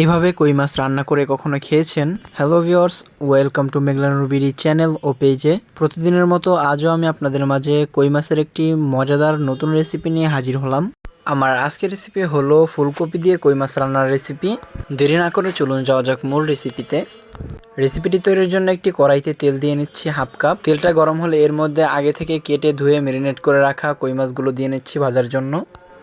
এভাবে কই মাছ রান্না করে কখনো খেয়েছেন? হ্যালো ভিওর্স ওয়েলকাম টু মেঘলানুর বিডি চ্যানেল ও পেজে প্রতিদিনের মতো আজও আমি আপনাদের মাঝে কই মাছের একটি মজাদার নতুন রেসিপি নিয়ে হাজির হলাম। আমার আজকের রেসিপি হলো ফুলকপি দিয়ে কই মাছ রান্নার রেসিপি দেরি না করে চলুন যাওয়া যাক মূল রেসিপিতে রেসিপিটি তৈরির জন্য একটি কড়াইতে তেল দিয়ে নিচ্ছি হাফ কাপ তেলটা গরম হলে এর মধ্যে আগে থেকে কেটে ধুয়ে ম্যারিনেট করে রাখা কই মাছগুলো দিয়ে নিচ্ছি ভাজার জন্য।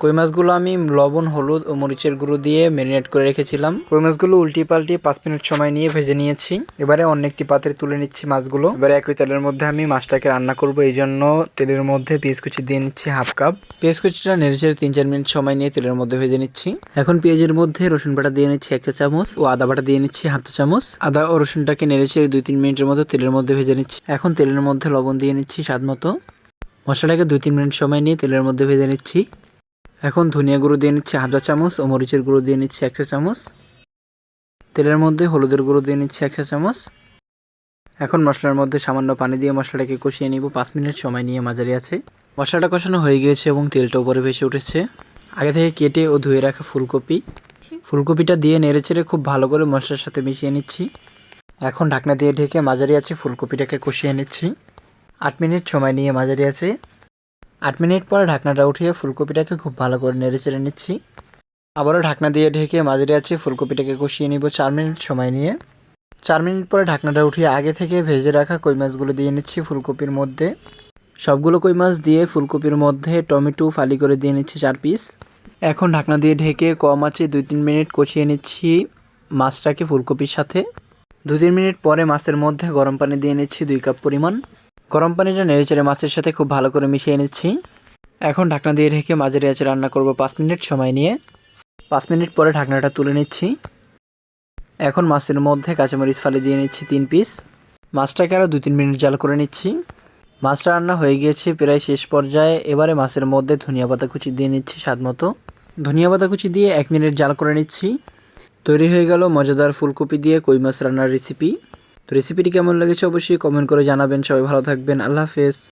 কই মাছগুলো আমি লবণ, হলুদ ও মরিচের গুঁড়ো দিয়ে ম্যারিনেট করে রেখেছিলাম। কই মাছগুলো উল্টি পাল্টি পাঁচ মিনিট সময় নিয়ে ভেজে নিয়েছি। এবারে অন্য একটি পাত্রে তুলে নিচ্ছি মাছগুলো। এবারে একই তেলের মধ্যে আমি মাছটাকে রান্না করব। এই জন্য তেলের মধ্যে পেঁয়াজ কুচি দিয়ে নিচ্ছি হাফ কাপ। পেঁয়াজ কুচিটা নেড়েচেড়ে তিন চার মিনিট সময় নিয়ে তেলের মধ্যে ভেজে নিচ্ছি। এখন পেঁয়াজের মধ্যে রসুন বাটা দিয়ে নিচ্ছি এক চা চামচ ও আদা বাটা দিয়ে নিচ্ছি হাফ চা চামচ। আদা ও রসুনটাকে নেড়েচেড়ে দুই তিন মিনিটের মতো তেলের মধ্যে ভেজে নিচ্ছি। এখন তেলের মধ্যে লবণ দিয়ে নিচ্ছি স্বাদ মতো মশলাটাকে দুই তিন মিনিট সময় নিয়ে তেলের মধ্যে ভেজে নিচ্ছি। এখন ধনিয়া গুঁড়ো দিয়ে নিচ্ছি হাফ চা চামচ ও মরিচের গুঁড়ো দিয়ে নিচ্ছি এক চা চামচ। তেলের মধ্যে হলুদের গুঁড়ো দিয়ে নিচ্ছি এক চা চামচ। এখন মশলার মধ্যে সামান্য পানি দিয়ে মশলাটাকে কষিয়ে নিব। পাঁচ মিনিট সময় নিয়ে মাঝারি আছে। মশলাটা কষানো হয়ে গিয়েছে এবং তেলটা উপরে ভেসে উঠেছে। আগে থেকে কেটে ও ধুয়ে রাখা ফুলকপি। ফুলকপিটা দিয়ে নেড়েচেড়ে খুব ভালো করে মশলার সাথে মিশিয়ে নিচ্ছি। এখন ঢাকনা দিয়ে ঢেকে মাঝারি আছে ফুলকপিটাকে কষিয়ে নিচ্ছি। আট মিনিট সময় নিয়ে মাঝারি আছে। আট মিনিট পর ঢাকনাটা উঠিয়ে ফুলকপিটাকে খুব ভালো করে নেড়ে চেড়ে নিচ্ছি। আবারও ঢাকনা দিয়ে ঢেকে মাঝারি আছে ফুলকপিটাকে কষিয়ে নিব চার মিনিট সময় নিয়ে। চার মিনিট পরে ঢাকনাটা উঠিয়ে আগে থেকে ভেজে রাখা কই মাছগুলো দিয়ে নিচ্ছি ফুলকপির মধ্যে। সবগুলো কই মাছ দিয়ে ফুলকপির মধ্যে টমেটো ফালি করে দিয়ে নিচ্ছি চার পিস। এখন ঢাকনা দিয়ে ঢেকে কম আছে দুই তিন মিনিট কষিয়ে নিচ্ছি মাছটাকে ফুলকপির সাথে। দু তিন মিনিট পরে মাছের মধ্যে গরম পানি দিয়ে নিচ্ছি দুই কাপ পরিমাণ। গরম পানিটা নেড়েচেড়ে মাছের সাথে খুব ভালো করে মিশিয়ে নিচ্ছি। এখন ঢাকনা দিয়ে ঢেকে মাঝারি আছে রান্না করব পাঁচ মিনিট সময় নিয়ে। পাঁচ মিনিট পরে ঢাকনাটা তুলে নিচ্ছি। এখন মাছের মধ্যে কাঁচামরিচ ফালি দিয়ে নিচ্ছি তিন পিস। মাছটাকে আরও দু তিন মিনিট জাল করে নিচ্ছি। মাছটা রান্না হয়ে গিয়েছে প্রায় শেষ পর্যায়ে। এবারে মাছের মধ্যে ধনিয়া পাতা কুচি দিয়ে নিচ্ছি স্বাদ মতো। ধনিয়া পাতা কুচি দিয়ে এক মিনিট জাল করে নিচ্ছি। তৈরি হয়ে গেল মজাদার ফুলকপি দিয়ে কই মাছ রান্নার রেসিপি তো রেসিপিটি কেমন লেগেছে অবশ্যই কমেন্ট করে জানাবেন। সবাই ভালো থাকবেন। আল্লাহ হাফেজ।